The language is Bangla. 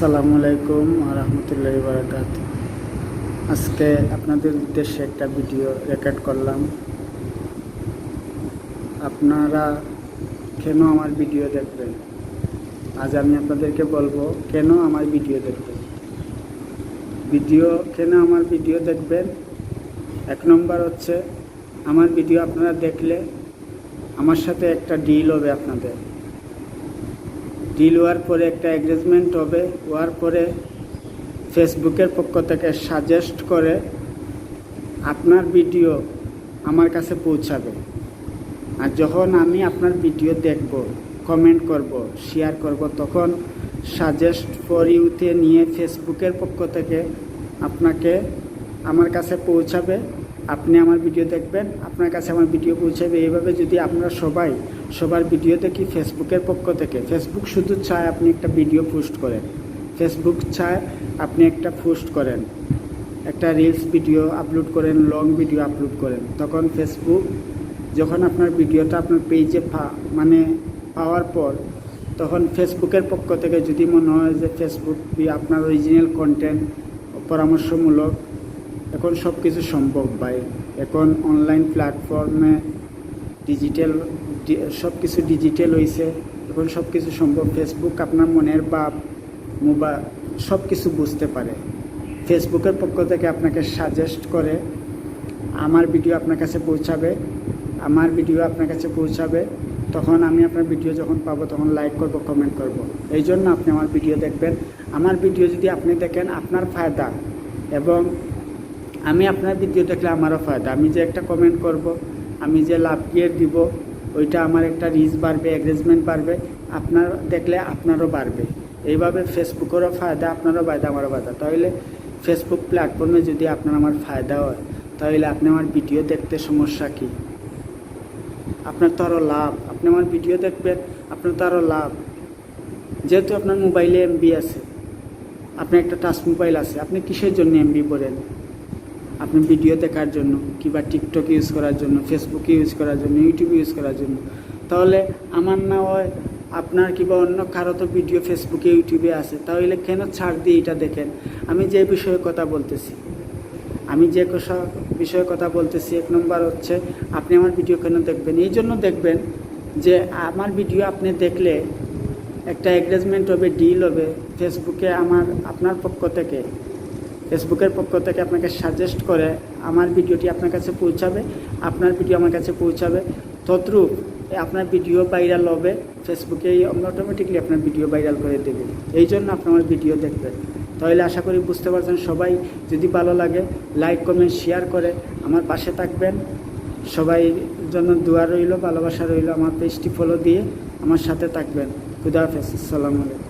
আসসালামু আলাইকুম রহমতুল্লাহ বারাকাত আজকে আপনাদের উদ্দেশ্যে একটা ভিডিও রেকর্ড করলাম। আপনারা কেন আমার ভিডিও দেখবেন? আজ আমি আপনাদেরকে বলব, কেন আমার ভিডিও দেখবেন? ভিডিও, কেন আমার ভিডিও দেখবেন? এক নম্বর হচ্ছে, আমার ভিডিও আপনারা দেখলে আমার সাথে একটা ডিল হবে আপনাদের। ডিল হওয়ার পরে একটা এগ্রেজমেন্ট হবে, হওয়ার পরে ফেসবুকের পক্ষ থেকে সাজেস্ট করে আপনার ভিডিও আমার কাছে পৌঁছাবে। আর যখন আমি আপনার ভিডিও দেখব কমেন্ট করব শেয়ার করব, তখন সাজেস্ট ফর ইউতে নিয়ে ফেসবুকের পক্ষ থেকে আপনাকে আমার কাছে পৌঁছাবে। আপনি আমার ভিডিও দেখবেন, আপনার কাছে আমার ভিডিও পৌঁছাবে। এইভাবে যদি আপনারা সবাই, সবার ভিডিও দেখি ফেসবুকের পক্ষ থেকে। ফেসবুক শুধু চায় আপনি একটা ভিডিও পোস্ট করেন। ফেসবুক চায় আপনি একটা পোস্ট করেন। একটা রিলস ভিডিও আপলোড করেন লং ভিডিও আপলোড করেন। তখন ফেসবুক যখন আপনার ভিডিওটা আপনার পেজে মানে পাওয়ার পর, তখন ফেসবুকের পক্ষ থেকে যদি মনে হয় যে ফেসবুক আপনার অরিজিনাল কন্টেন্ট পরামর্শমূলক এখন সব কিছু সম্ভব ভাই। এখন অনলাইন প্ল্যাটফর্মে ডিজিটাল সব কিছু ডিজিটাল হয়েছে এখন সব কিছু সম্ভব। ফেসবুক আপনার মনের ভাব মোবাইল সব কিছু বুঝতে পারে। ফেসবুকের পক্ষ থেকে আপনাকে সাজেস্ট করে, আমার ভিডিও আপনার কাছে পৌঁছাবে, আমার ভিডিও আপনার কাছে পৌঁছাবে। তখন আমি আপনার ভিডিও যখন পাবো, তখন লাইক করব কমেন্ট করব। এই জন্য আপনি আমার ভিডিও দেখবেন। আমার ভিডিও যদি আপনি দেখেন, আপনার ফায়দা। এবং আমি আপনার ভিডিও দেখলে আমারও ফায়দা। আমি যে একটা কমেন্ট করব, আমি যে লাভ গিয়ে দিব, ওইটা আমার একটা রিচ বাড়বে এগ্রেজমেন্ট বাড়বে, আপনার দেখলে আপনারও বাড়বে। এইভাবে ফেসবুকেরও ফায়দা, আপনারও ফায়দা আমারও ফায়দা তাহলে ফেসবুক প্ল্যাটফর্মে যদি আপনার আমার ফায়দা হয়, তাহলে আপনি আমার ভিডিও দেখতে সমস্যা কী? আপনার তো আরও লাভ। আপনি আমার ভিডিও দেখবেন, আপনার তো আরও লাভ। যেহেতু আপনার মোবাইলে এমবি আছে, আপনার একটা টাচ মোবাইল আছে, আপনি কিসের জন্য এমবি পড়েন? আপনি ভিডিও দেখার জন্য কিংবা টিকটক ইউজ করার জন্য ফেসবুক ইউজ করার জন্য ইউটিউব ইউজ করার জন্য, তাহলে আমার না হয় আপনার কিংবা অন্য কারও তো ভিডিও ফেসবুকে ইউটিউবে আছে, তাহলে কেন ছাড় দিয়ে এটা দেখেন? আমি যে বিষয়ে কথা বলতেছি, আমি যে বিষয়ে কথা বলতেছি, এক নম্বর হচ্ছে আপনি আমার ভিডিও কেন দেখবেন? এই জন্য দেখবেন যে আমার ভিডিও আপনি দেখলে একটা এগ্রেজমেন্ট হবে ডিল হবে ফেসবুকে আমার, আপনার পক্ষ থেকে। ফেসবুকের পক্ষ থেকে আপনাকে সাজেস্ট করে আমার ভিডিওটি আপনার কাছে পৌঁছাবে, আপনার ভিডিও আমার কাছে পৌঁছাবে। তদ্রূপ আপনার ভিডিও ভাইরাল হবে ফেসবুকে অটোমেটিকলি আপনার ভিডিও ভাইরাল করে দেবে। এই জন্য আপনি আমার ভিডিও দেখবেন। তাহলে আশা করি বুঝতে পারছেন সবাই। যদি ভালো লাগে লাইক কমেন্ট শেয়ার করে আমার পাশে থাকবেন। সবাই জন্য দোয়া রইল, ভালোবাসা রইল আমার পেজটি ফলো দিয়ে আমার সাথে থাকবেন। খুদা হাফেজ, আসসালামু আলাইকুম।